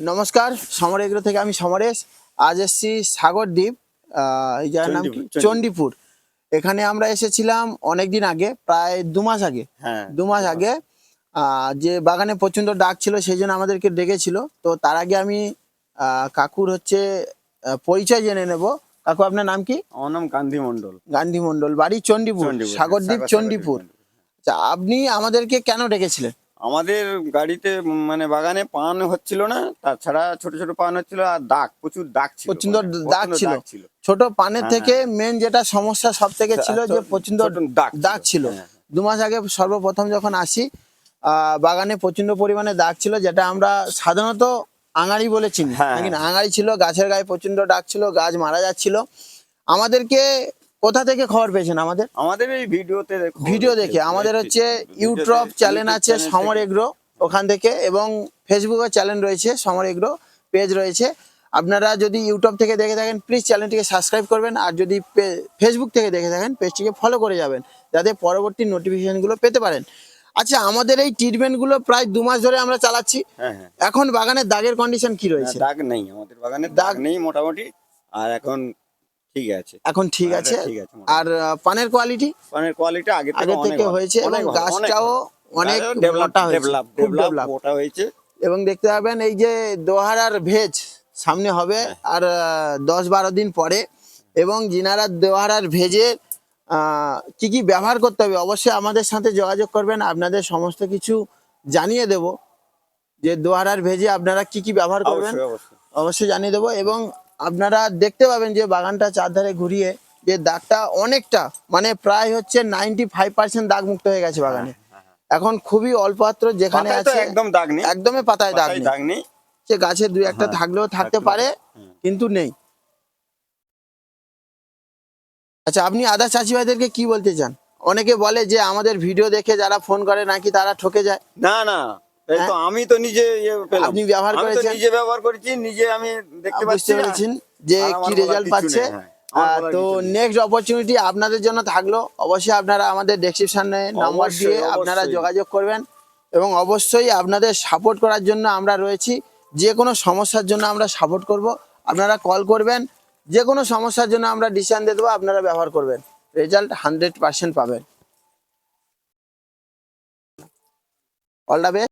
নমস্কার সমর এগ্রো থেকে আমি সমরেশ। আজ এসছি সাগরদ্বীপ আহ, এই জায়গার নাম কি? চণ্ডীপুর, এখানে আমরা এসেছিলাম অনেক দিন আগে প্রায় দু মাস আগে। হ্যাঁ দু মাস আগে যে বাগানে প্রচণ্ড ডাক ছিল সেই জন্য আমাদেরকে ডেকেছিল। তো তার আগে আমি কাকুর হচ্ছে পরিচয় জেনে নেব। কাকু আপনার নাম কি? আমার নাম গান্ধী মন্ডল গান্ধী মন্ডল বাড়ি চণ্ডীপুর সাগরদ্বীপ সাগর- চণ্ডীপুর আচ্ছা, আপনি আমাদেরকে কেন ডেকেছিলেন? আমাদের গাড়িতে মানে বাগানে পান হচ্ছিল না তাছাড়া ছোট ছোট পান হচ্ছিল আর দাগ প্রচুর দাগ ছিল প্রচণ্ড মানে, দাগ ছিল। ছোট পানের হ্যাঁ, থেকে মেন যেটা সমস্যা সব থেকে ছিল যে ছোট- প্রচণ্ড দাগ দাগ ছিল। হ্যাঁ। দু মাস আগে সর্বপ্রথম যখন আসি বাগানে প্রচণ্ড পরিমাণে দাগ ছিল যেটা আমরা সাধারণত আঙাড়ি বলে চিনি। হ্যাঁ। আঙাড়ি ছিল গাছের গায়ে প্রচণ্ড ডাক ছিল গাছ মারা যাচ্ছিল। আমাদেরকে কোথা থেকে খবর পেয়েছেন আমাদের? আমাদের এই ভিডিওতে ভিডিও দেখে। আমাদের হচ্ছে ইউটিউব চ্যানেল আছে সমর এগ্রো ওখান থেকে এবং ফেসবুকে চ্যানেল রয়েছে সমর এগ্রো পেজ রয়েছে। আপনারা যদি ইউটিউব থেকে দেখে থাকেন প্লিজ চ্যানেলটিকে সাবস্ক্রাইব করবেন। আর যদি ফেসবুক থেকে দেখে থাকেন পেজটিকে ফলো করে যাবেন যাতে পরবর্তী নোটিফিকেশনগুলো পেতে পারেন। আচ্ছা আমাদের এই ট্রিটমেন্টগুলো প্রায় দু মাস ধরে আমরা চালাচ্ছি। হ্যাঁ হ্যাঁ। এখন বাগানের দাগের কন্ডিশন কি রয়েছে? দাগ নেই। আমাদের বাগানে দাগ নেই মোটামুটি। আর এখন ঠিক আছে। এখন ঠিক হ্যাঁ, আছে? আর পানের কোয়ালিটি পানের কোয়ালিটি আগে আগে থেকে হয়েছে এবং গাছটাও অনেক মোটা হয়েছে মোটা এবং দেখতে পাবেন এই যে দোহারার ভেজ সামনে হবে আর দশ বারো দিন পরে। এবং যিনারা দোহারার ভেজের আহ, কি কি ব্যবহার করতে হবে অবশ্যই আমাদের সাথে যোগাযোগ করবেন। আপনাদের সমস্ত কিছু জানিয়ে দেব। যে দোহারার ভেজে আপনারা কি কি ব্যবহার করবেন অবশ্যই জানিয়ে দেবো। এবং আপনারা দেখতে পাবেন যে বাগানটা চারধারে ঘুরিয়ে যে দাগটা অনেকটা মানে প্রায় হচ্ছে নাইনটি ফাইভ পার্সেন্ট দাগ মুক্ত হয়ে গেছে বাগানে এখন খুবই অল্প মাত্র যেখানে আছে একদম দাগ নেই। একদমই পাতায় দাগ নেই। দাগ নেই। যে গাছে দুই একটা হ্যাঁ, থাকলেও থাকতে পারে কিন্তু নেই। আচ্ছা আপনি আদা চাষি ভাইদেরকে কি বলতে চান? অনেকে বলে যে আমাদের ভিডিও দেখে যারা ফোন করে নাকি তারা ঠকে যায়। না না। এই তো আমি তো নিজে ইয়ে পেলাম। আপনি ব্যবহার করেছেন? নিজে ব্যবহার করেছি নিজে আমি দেখতে পাচ্ছি পেরেছেন যে কি রেজাল্ট পাচ্ছে। হ্যাঁ। তো নেক্সট অপরচুনিটি আপনাদের জন্য থাকল। অবশ্যই আপনারা আমাদের ডেসক্রিপশনে নাম্বার দিয়ে আপনারা যোগাযোগ করবেন এবং অবশ্যই আপনাদের সাপোর্ট করার জন্য আমরা রয়েছি। যে কোনো সমস্যার জন্য আমরা সাপোর্ট করব। আপনারা কল করবেন। যে কোনো সমস্যার জন্য আমরা ডিসিশন দিয়ে দেবো আপনারা ব্যবহার করবেন। রেজাল্ট হান্ড্রেড পার্সেন্ট পাবেন। All the best